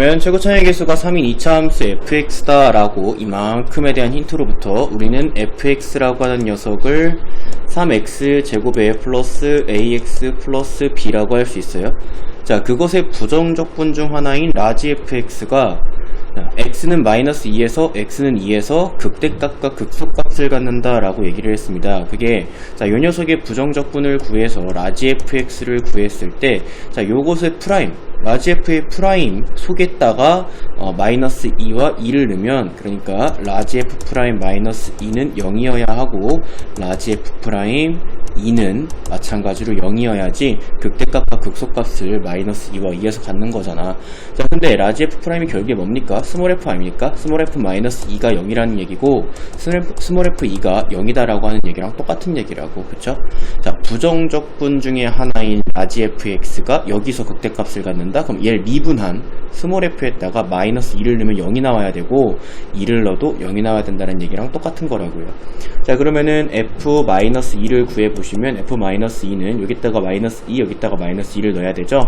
그러면 최고 차이 개수가 3인 2차 함수 fx다 라고 이만큼에 대한 힌트로부터 우리는 fx라고 하는 녀석을 3x 제곱에 플러스 ax 플러스 b라고 할 수 있어요 자 그것의 부정적분 중 하나인 라지 fx가 x는 마이너스 2에서 x는 2에서 극대값과 극소값을 갖는다 라고 얘기를 했습니다. 그게 자, 요 녀석의 부정적분을 구해서 라지 fx를 구했을 때 자, 요것의 프라임 라지 f의 프라임 속에다가 어, 마이너스 2와 2를 넣으면 그러니까 라지 f 프라임 마이너스 2는 0이어야 하고 라지 f 프라임 2는 마찬가지로 0이어야지 극대값과 극소값을 마이너스 2와 2에서 갖는 거잖아. 자, 근데 라지 f 프라임이 결국에 뭡니까? 스몰 f 아닙니까? 스몰 f 마이너스 2가 0이라는 얘기고 스몰 f, 스몰 f 2가 0이다라고 하는 얘기랑 똑같은 얘기라고. 그쵸? 자, 부정적분 중에 하나인 라지 fx가 여기서 극대값을 갖는다? 그럼 얘를 미분한 스몰 f에다가 마이너스 2를 넣으면 0이 나와야 되고 2를 넣어도 0이 나와야 된다는 얘기랑 똑같은 거라고요. 자, 그러면은 f 마이너스 2를 구해 보시 면 f 마이너스 2는 여기다가 마이너스 2 여기다가 마이너스 2를 넣어야 되죠.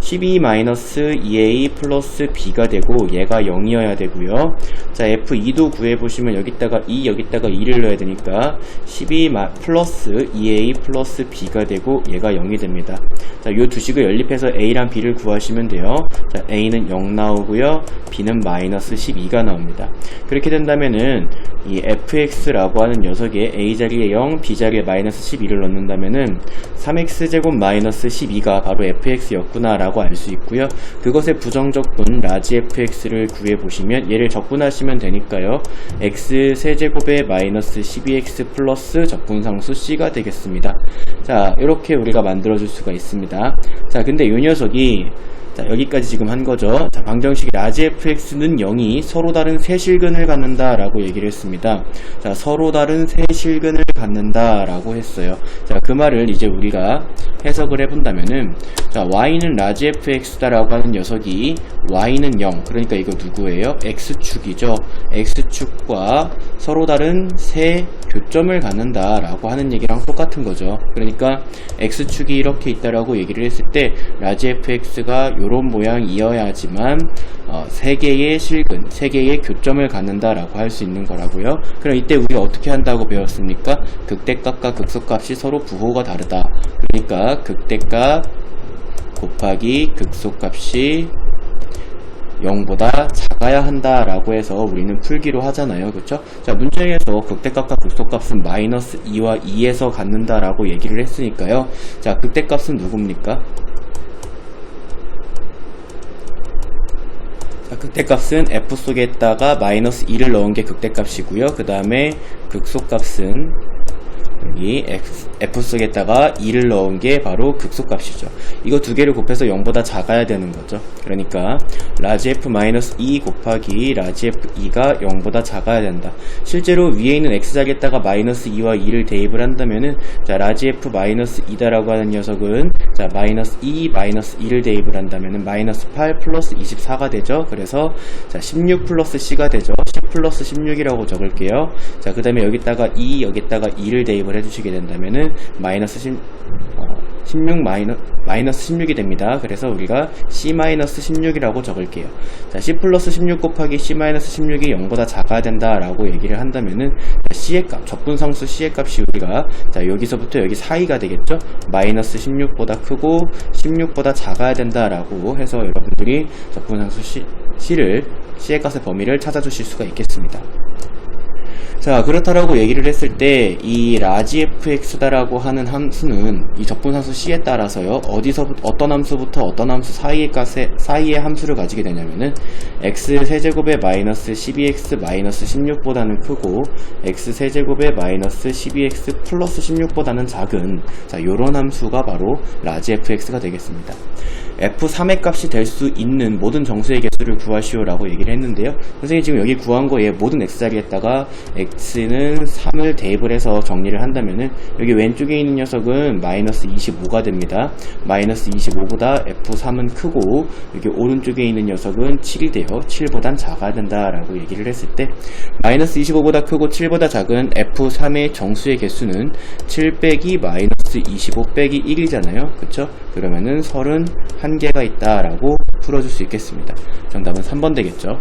12 마이너스 2a 플러스 b가 되고 얘가 0이어야 되고요. 자, f2도 구해 보시면 여기다가 2 여기다가 2를 넣어야 되니까 12 마, 플러스 2a 플러스 b가 되고 얘가 0이 됩니다. 자, 요 두 식을 연립해서 a랑 b를 구하시면 돼요. 자, a는 0 나오고요. b는 마이너스 12가 나옵니다. 그렇게 된다면은 이 fx라고 하는 녀석에 a 자리에 0, b 자리에 마이너스 12를 넣는다면은 3x제곱 마이너스 12가 바로 fx였구나 라고 알 수 있고요. 그것의 부정적분 라지 fx를 구해보시면 얘를 적분하시면 되니까요. x 세제곱에 마이너스 12x 플러스 적분상수 c가 되겠습니다. 자 이렇게 우리가 만들어줄 수가 있습니다. 자 근데 이 녀석이 자, 여기까지 지금 한 거죠. 자, 방정식 라지 fx는 0이 서로 다른 세 실근을 갖는다 라고 얘기를 했습니다. 자, 서로 다른 세 실근을 갖는다 라고 했어요. 자, 그 말을 이제 우리가 해석을 해본다면은, 자, y는 라지 fx다 라고 하는 녀석이 y는 0. 그러니까 이거 누구예요? x축이죠. x축과 서로 다른 세 교점을 갖는다 라고 하는 얘기랑 똑같은 거죠. 그러니까 x축이 이렇게 있다라고 얘기를 했을 때 라지 fx가 이런 모양이어야지만 어, 세 개의 실근, 세 개의 교점을 갖는다라고 할 수 있는 거라고요. 그럼 이때 우리가 어떻게 한다고 배웠습니까? 극대값과 극소값이 서로 부호가 다르다. 그러니까 극대값 곱하기 극소값이 0보다 작아야 한다라고 해서 우리는 풀기로 하잖아요. 그렇죠? 자, 문제에서 극대값과 극소값은 마이너스 2와 2에서 갖는다라고 얘기를 했으니까요. 자, 극대값은 누굽니까? 자, 극대값은 f 속에다가 마이너스 2를 넣은 게 극대값이고요. 그 다음에 극소값은 여기 f 속에다가 2를 넣은 게 바로 극소값이죠. 이거 두 개를 곱해서 0보다 작아야 되는 거죠. 그러니까 라지 f 2 곱하기 라지 f 2가 0보다 작아야 된다. 실제로 위에 있는 x 자리에다가 마이너스 2와 2를 대입을 한다면은 자 라지 f 2다라고 하는 녀석은 자 마이너스 2 마이너스 2를 대입을 한다면은 마이너스 8 플러스 24가 되죠. 그래서 자 16 플러스 c가 되죠. 10 플러스 16이라고 적을게요. 자 그 다음에 여기다가 2 여기다가 2를 대입을 해주시게 된다면은 마이너스 10, 어, 16 마이너, 마이너스 16이 됩니다. 그래서 우리가 C 마이너스 16이라고 적을게요. 자, C 플러스 16 곱하기 C 마이너스 16이 0보다 작아야 된다라고 얘기를 한다면은 C의 값, 적분상수 C의 값이 우리가 자, 여기서부터 여기 사이가 되겠죠? 마이너스 16보다 크고 16보다 작아야 된다라고 해서 여러분들이 적분상수 C, C를 C의 값의 범위를 찾아주실 수가 있겠습니다. 자 그렇다라고 얘기를 했을 때 이 라지 fx다라고 하는 함수는 이 적분함수 c에 따라서요 어디서 어떤 함수부터 어떤 함수 사이의 값에 사이의 함수를 가지게 되냐면은 x 세제곱에 마이너스 12x 마이너스 16보다는 크고 x 세제곱에 마이너스 12x 플러스 16보다는 작은 자 요런 함수가 바로 라지 fx가 되겠습니다. f3의 값이 될 수 있는 모든 정수의 개수를 구하시오라고 얘기를 했는데요. 선생님 지금 여기 구한 거에 모든 x자리에다가 x는 3을 대입을 해서 정리를 한다면은 여기 왼쪽에 있는 녀석은 마이너스 25가 됩니다. 마이너스 25보다 f3은 크고 여기 오른쪽에 있는 녀석은 7이 돼요. 7보단 작아야 된다라고 얘기를 했을 때 마이너스 25보다 크고 7보다 작은 f3의 정수의 개수는 7 빼기 마이너스 25 빼기 1이잖아요. 그쵸? 그러면은 31개가 있다라고 풀어줄 수 있겠습니다. 정답은 3번 되겠죠.